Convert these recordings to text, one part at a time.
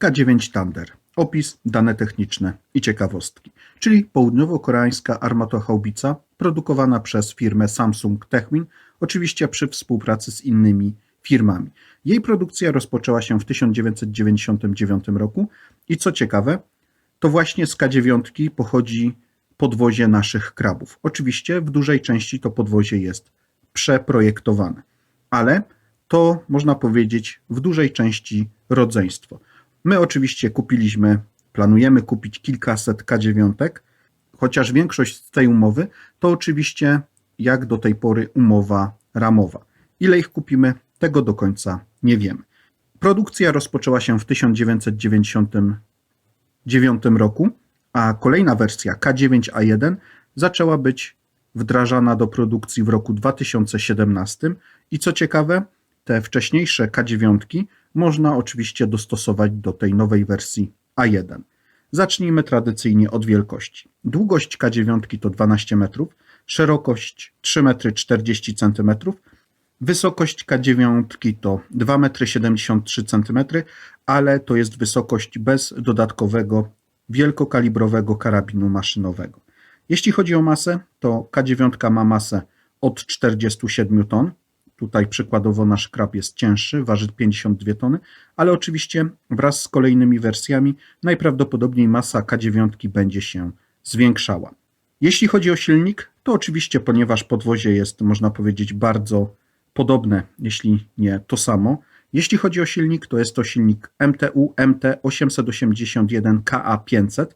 K9 Thunder. Opis, dane techniczne i ciekawostki. Czyli południowo-koreańska armatochaubica produkowana przez firmę Samsung Techwin, oczywiście przy współpracy z innymi firmami. Jej produkcja rozpoczęła się w 1999 roku i co ciekawe, to właśnie z K9 pochodzi podwozie naszych krabów. Oczywiście w dużej części to podwozie jest przeprojektowane, ale to można powiedzieć w dużej części rodzeństwo. My oczywiście kupiliśmy, planujemy kupić kilkaset K9, chociaż większość z tej umowy to oczywiście jak do tej pory umowa ramowa. Ile ich kupimy, tego do końca nie wiemy. Produkcja rozpoczęła się w 1999 roku, a kolejna wersja K9A1 zaczęła być wdrażana do produkcji w roku 2017 i co ciekawe, te wcześniejsze K9 można oczywiście dostosować do tej nowej wersji A1. Zacznijmy tradycyjnie od wielkości. Długość K9 to 12 metrów, szerokość 3,40 m, wysokość K9 to 2,73 m, ale to jest wysokość bez dodatkowego wielkokalibrowego karabinu maszynowego. Jeśli chodzi o masę, to K9 ma masę od 47 ton. Tutaj przykładowo nasz krab jest cięższy, waży 52 tony, ale oczywiście wraz z kolejnymi wersjami najprawdopodobniej masa K9 będzie się zwiększała. Jeśli chodzi o silnik, to oczywiście, ponieważ podwozie jest, można powiedzieć, bardzo podobne, jeśli nie to samo. Jeśli chodzi o silnik, to jest to silnik MTU MT881 KA500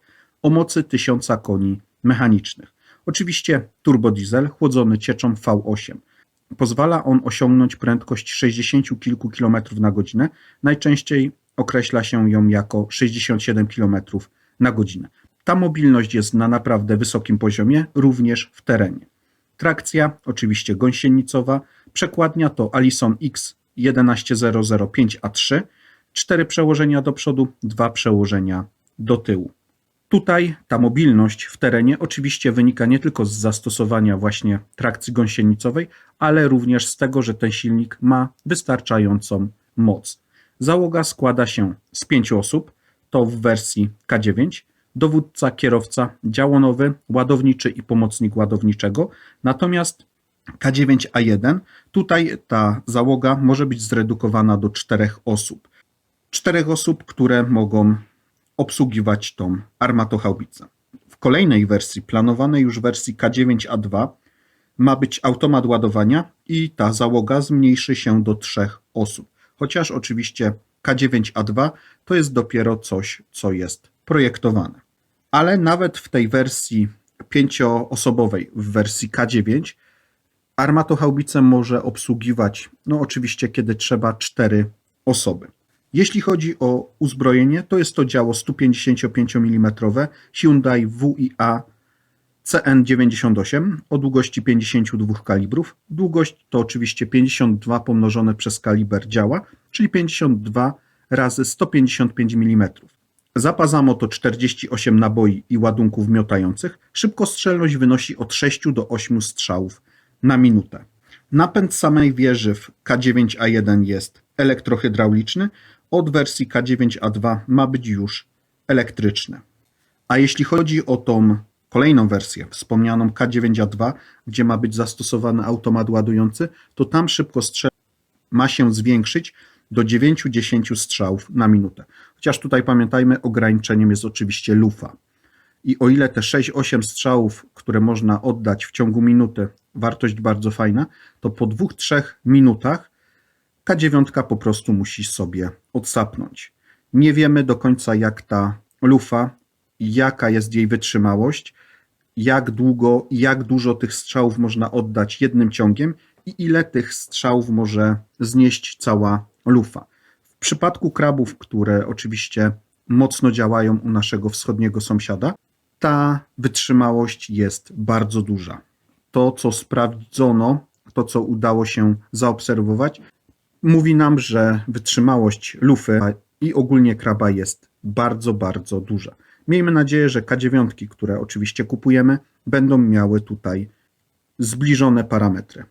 o mocy 1000 koni mechanicznych. Oczywiście turbodiesel chłodzony cieczą V8. Pozwala on osiągnąć prędkość 60 kilku kilometrów na godzinę. Najczęściej określa się ją jako 67 km na godzinę. Ta mobilność jest na naprawdę wysokim poziomie, również w terenie. Trakcja, oczywiście gąsienicowa, przekładnia to Allison X 11005A3, cztery przełożenia do przodu, dwa przełożenia do tyłu. Tutaj ta mobilność w terenie oczywiście wynika nie tylko z zastosowania właśnie trakcji gąsienicowej, ale również z tego, że ten silnik ma wystarczającą moc. Załoga składa się z pięciu osób, to w wersji K9, dowódca, kierowca, działonowy, ładowniczy i pomocnik ładowniczego. Natomiast K9A1, tutaj ta załoga może być zredukowana do czterech osób. Czterech osób, które mogą obsługiwać tą armatochaubicę. W kolejnej wersji, planowanej już wersji K9A2, ma być automat ładowania i ta załoga zmniejszy się do trzech osób. Chociaż oczywiście K9A2 to jest dopiero coś, co jest projektowane. Ale nawet w tej wersji pięcioosobowej, w wersji K9, armatochaubicę może obsługiwać, no oczywiście kiedy trzeba, cztery osoby. Jeśli chodzi o uzbrojenie, to jest to działo 155 mm Hyundai WIA CN98 o długości 52 kalibrów. Długość to oczywiście 52 pomnożone przez kaliber działa, czyli 52 razy 155 mm. Zapas ammo to 48 naboi i ładunków miotających. Szybkostrzelność wynosi od 6 do 8 strzałów na minutę. Napęd samej wieży w K9A1 jest elektrohydrauliczny, od wersji K9A2 ma być już elektryczny. A jeśli chodzi o tą kolejną wersję, wspomnianą K9A2, gdzie ma być zastosowany automat ładujący, to tam szybkostrzelność ma się zwiększyć do 9-10 strzałów na minutę. Chociaż tutaj pamiętajmy, ograniczeniem jest oczywiście lufa. I o ile te 6-8 strzałów, które można oddać w ciągu minuty, wartość bardzo fajna, to po 2-3 minutach K9 po prostu musi sobie odsapnąć. Nie wiemy do końca, jak ta lufa, jaka jest jej wytrzymałość, jak długo jak dużo tych strzałów można oddać jednym ciągiem i ile tych strzałów może znieść cała lufa. W przypadku krabów, które oczywiście mocno działają u naszego wschodniego sąsiada, ta wytrzymałość jest bardzo duża. To, co sprawdzono, to, co udało się zaobserwować, mówi nam, że wytrzymałość lufy i ogólnie kraba jest bardzo, bardzo duża. Miejmy nadzieję, że K9, które oczywiście kupujemy, będą miały tutaj zbliżone parametry.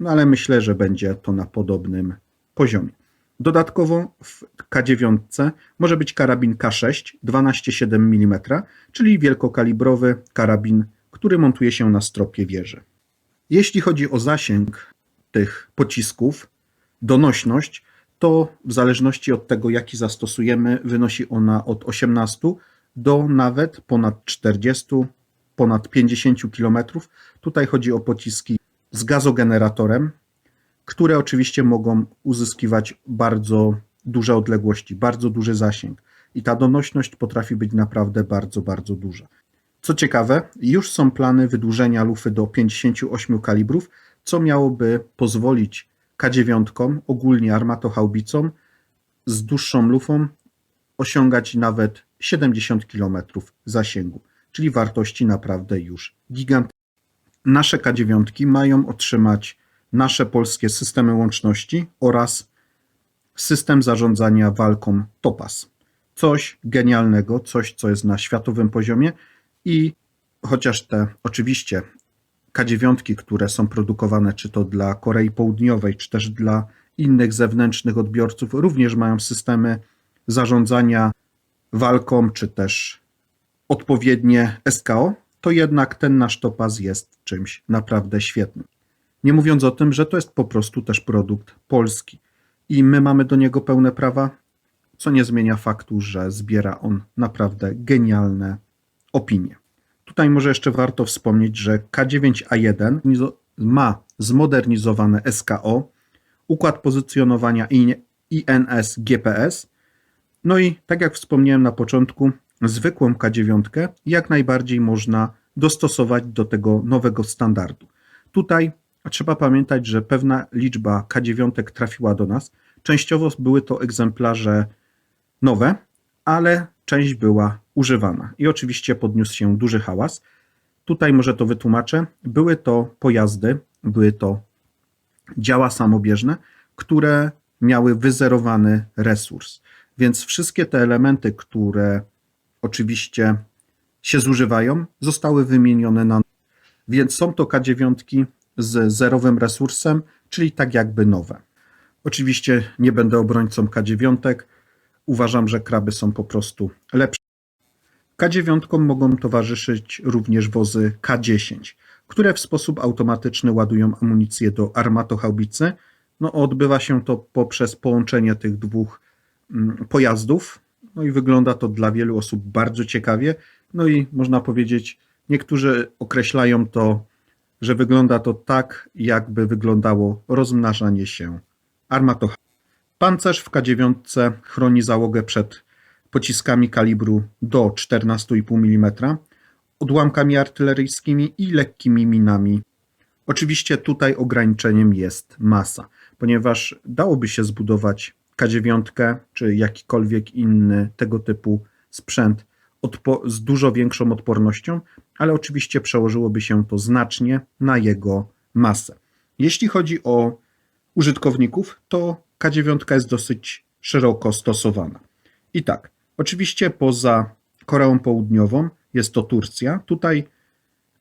No ale myślę, że będzie to na podobnym poziomie. Dodatkowo w K9 może być karabin K6 12,7 mm, czyli wielkokalibrowy karabin, który montuje się na stropie wieży. Jeśli chodzi o zasięg tych pocisków, donośność, to w zależności od tego, jaki zastosujemy, wynosi ona od 18 do nawet ponad 40, ponad 50 km. Tutaj chodzi o pociski z gazogeneratorem, które oczywiście mogą uzyskiwać bardzo duże odległości, bardzo duży zasięg. I ta donośność potrafi być naprawdę bardzo, bardzo duża. Co ciekawe, już są plany wydłużenia lufy do 58 kalibrów, co miałoby pozwolić K9, ogólnie armatohaubicom, z dłuższą lufą osiągać nawet 70 km zasięgu, czyli wartości naprawdę już gigantyczne. Nasze K9 mają otrzymać nasze polskie systemy łączności oraz system zarządzania walką Topaz. Coś genialnego, coś, co jest na światowym poziomie i chociaż te oczywiście K9, które są produkowane czy to dla Korei Południowej, czy też dla innych zewnętrznych odbiorców, również mają systemy zarządzania walką, czy też odpowiednie SKO, to jednak ten nasz Topaz jest czymś naprawdę świetnym. Nie mówiąc o tym, że to jest po prostu też produkt polski i my mamy do niego pełne prawa, co nie zmienia faktu, że zbiera on naprawdę genialne opinie. Tutaj może jeszcze warto wspomnieć, że K9A1 ma zmodernizowane SKO, układ pozycjonowania INS GPS, no i tak jak wspomniałem na początku, zwykłą K9 jak najbardziej można dostosować do tego nowego standardu. Tutaj trzeba pamiętać, że pewna liczba K9 trafiła do nas. Częściowo były to egzemplarze nowe, ale część była używana i oczywiście podniósł się duży hałas. Tutaj może to wytłumaczę. Były to pojazdy, były to działa samobieżne, które miały wyzerowany resurs. Więc wszystkie te elementy, które oczywiście się zużywają, zostały wymienione na. Więc są to K9 z zerowym resursem, czyli tak jakby nowe. Oczywiście nie będę obrońcą K9. Uważam, że kraby są po prostu lepsze. K9 mogą towarzyszyć również wozy K10, które w sposób automatyczny ładują amunicję do armatohaubicy. No, odbywa się to poprzez połączenie tych dwóch mm, pojazdów. No i wygląda to dla wielu osób bardzo ciekawie. No i można powiedzieć, niektórzy określają to, że wygląda to tak, jakby wyglądało rozmnażanie się armatohaubicy. Pancerz w K9 chroni załogę przed pociskami kalibru do 14,5 mm, odłamkami artyleryjskimi i lekkimi minami. Oczywiście tutaj ograniczeniem jest masa, ponieważ dałoby się zbudować K9 czy jakikolwiek inny tego typu sprzęt z dużo większą odpornością, ale oczywiście przełożyłoby się to znacznie na jego masę. Jeśli chodzi o użytkowników, to K9 jest dosyć szeroko stosowana. I tak, oczywiście poza Koreą Południową jest to Turcja. Tutaj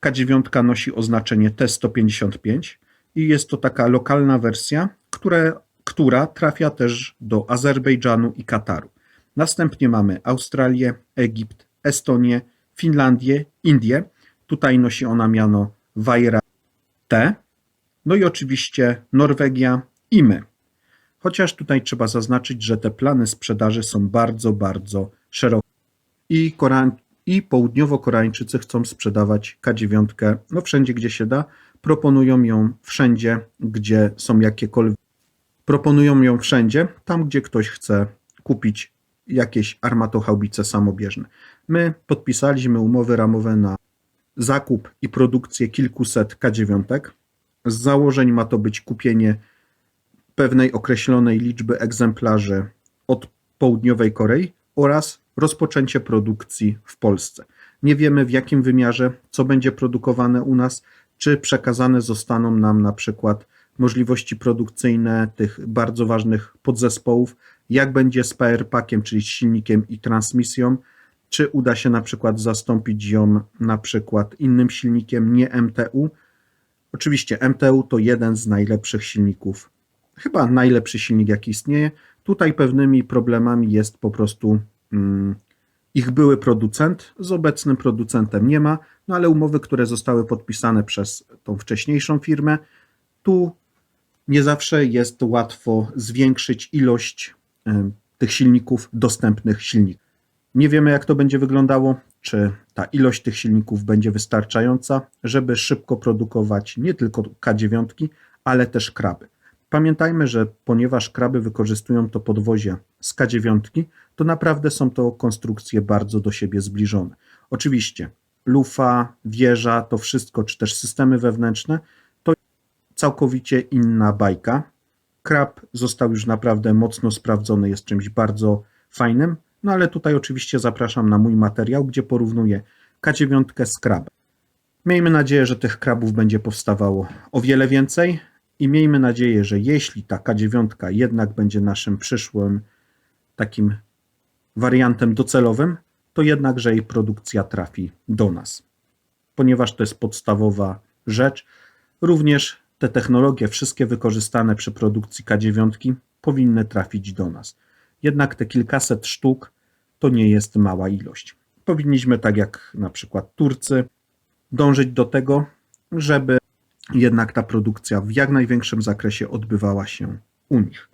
K9 nosi oznaczenie T155 i jest to taka lokalna wersja, które, która trafia też do Azerbejdżanu i Kataru. Następnie mamy Australię, Egipt, Estonię, Finlandię, Indię. Tutaj nosi ona miano Vajra T. No i oczywiście Norwegia i my. Chociaż tutaj trzeba zaznaczyć, że te plany sprzedaży są bardzo, bardzo szerokie. I. I południowo-koreańczycy chcą sprzedawać K9 no wszędzie, gdzie się da. Proponują ją wszędzie, gdzie są jakiekolwiek. Proponują ją wszędzie, tam gdzie ktoś chce kupić jakieś armatochaubice samobieżne. My podpisaliśmy umowy ramowe na zakup i produkcję kilkuset K9. Z założeń ma to być kupienie pewnej określonej liczby egzemplarzy od południowej Korei oraz rozpoczęcie produkcji w Polsce. Nie wiemy w jakim wymiarze, co będzie produkowane u nas, czy przekazane zostaną nam na przykład możliwości produkcyjne tych bardzo ważnych podzespołów, jak będzie z power packiem, czyli silnikiem i transmisją, czy uda się na przykład zastąpić ją na przykład innym silnikiem, nie MTU. Oczywiście MTU to jeden z najlepszych silników chyba najlepszy silnik, jaki istnieje. Tutaj pewnymi problemami jest po prostu mm, ich były producent, z obecnym producentem nie ma, no ale umowy, które zostały podpisane przez tą wcześniejszą firmę, tu nie zawsze jest łatwo zwiększyć ilość em, tych silników, dostępnych silników. Nie wiemy, jak to będzie wyglądało, czy ta ilość tych silników będzie wystarczająca, żeby szybko produkować nie tylko K9, ale też kraby. Pamiętajmy, że ponieważ kraby wykorzystują to podwozie z K9, to naprawdę są to konstrukcje bardzo do siebie zbliżone. Oczywiście lufa, wieża, to wszystko, czy też systemy wewnętrzne, to całkowicie inna bajka. Krab został już naprawdę mocno sprawdzony, jest czymś bardzo fajnym, no ale tutaj oczywiście zapraszam na mój materiał, gdzie porównuję K9 z krabem. Miejmy nadzieję, że tych krabów będzie powstawało o wiele więcej i miejmy nadzieję, że jeśli ta K9 jednak będzie naszym przyszłym takim wariantem docelowym, to jednakże jej produkcja trafi do nas. Ponieważ to jest podstawowa rzecz, również te technologie, wszystkie wykorzystane przy produkcji K9, powinny trafić do nas. Jednak te kilkaset sztuk to nie jest mała ilość. Powinniśmy, tak jak na przykład Turcy, dążyć do tego, żeby jednak ta produkcja w jak największym zakresie odbywała się u nich.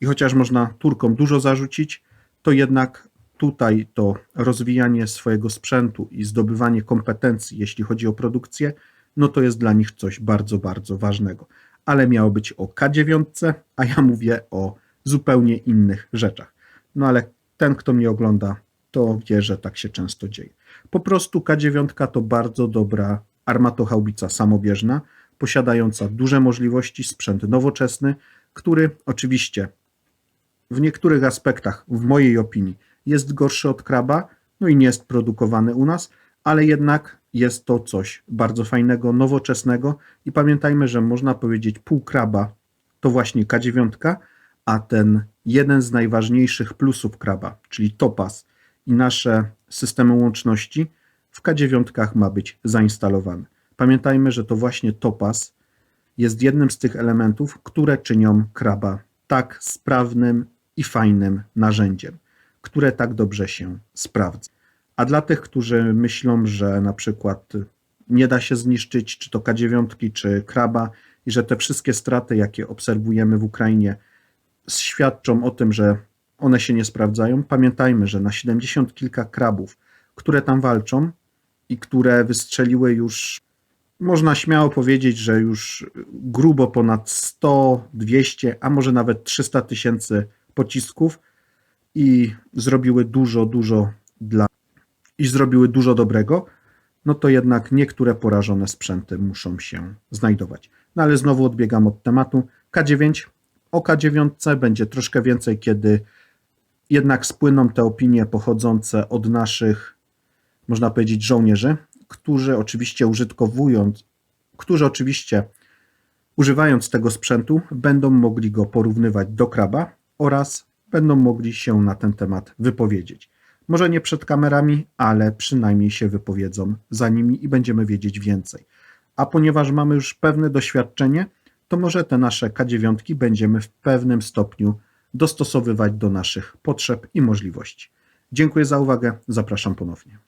I chociaż można Turkom dużo zarzucić, to jednak tutaj to rozwijanie swojego sprzętu i zdobywanie kompetencji, jeśli chodzi o produkcję, no to jest dla nich coś bardzo, bardzo ważnego. Ale miało być o K9, a ja mówię o zupełnie innych rzeczach. No ale ten, kto mnie ogląda, to wie, że tak się często dzieje. Po prostu K9 to bardzo dobra armatochaubica samobieżna, posiadająca duże możliwości, sprzęt nowoczesny, który oczywiście w niektórych aspektach, w mojej opinii, jest gorszy od kraba, no i nie jest produkowany u nas, ale jednak jest to coś bardzo fajnego, nowoczesnego i pamiętajmy, że można powiedzieć pół kraba to właśnie K9, a ten jeden z najważniejszych plusów kraba, czyli topas i nasze systemy łączności w K9 ma być zainstalowany. Pamiętajmy, że to właśnie topas jest jednym z tych elementów, które czynią kraba tak sprawnym i fajnym narzędziem, które tak dobrze się sprawdza. A dla tych, którzy myślą, że na przykład nie da się zniszczyć czy to K9, czy kraba i że te wszystkie straty, jakie obserwujemy w Ukrainie, świadczą o tym, że one się nie sprawdzają. Pamiętajmy, że na 70 kilka krabów, które tam walczą i które wystrzeliły już, można śmiało powiedzieć, że już grubo ponad 100, 200, a może nawet 300 tysięcy pocisków i zrobiły dużo, dużo dla i zrobiły dużo dobrego, no to jednak niektóre porażone sprzęty muszą się znajdować. No ale znowu odbiegam od tematu. K9 o K9 będzie troszkę więcej, kiedy jednak spłyną te opinie pochodzące od naszych, można powiedzieć, żołnierzy, którzy oczywiście użytkowując, którzy oczywiście używając tego sprzętu będą mogli go porównywać do kraba oraz będą mogli się na ten temat wypowiedzieć. Może nie przed kamerami, ale przynajmniej się wypowiedzą za nimi i będziemy wiedzieć więcej. A ponieważ mamy już pewne doświadczenie, to może te nasze K9 będziemy w pewnym stopniu dostosowywać do naszych potrzeb i możliwości. Dziękuję za uwagę, zapraszam ponownie.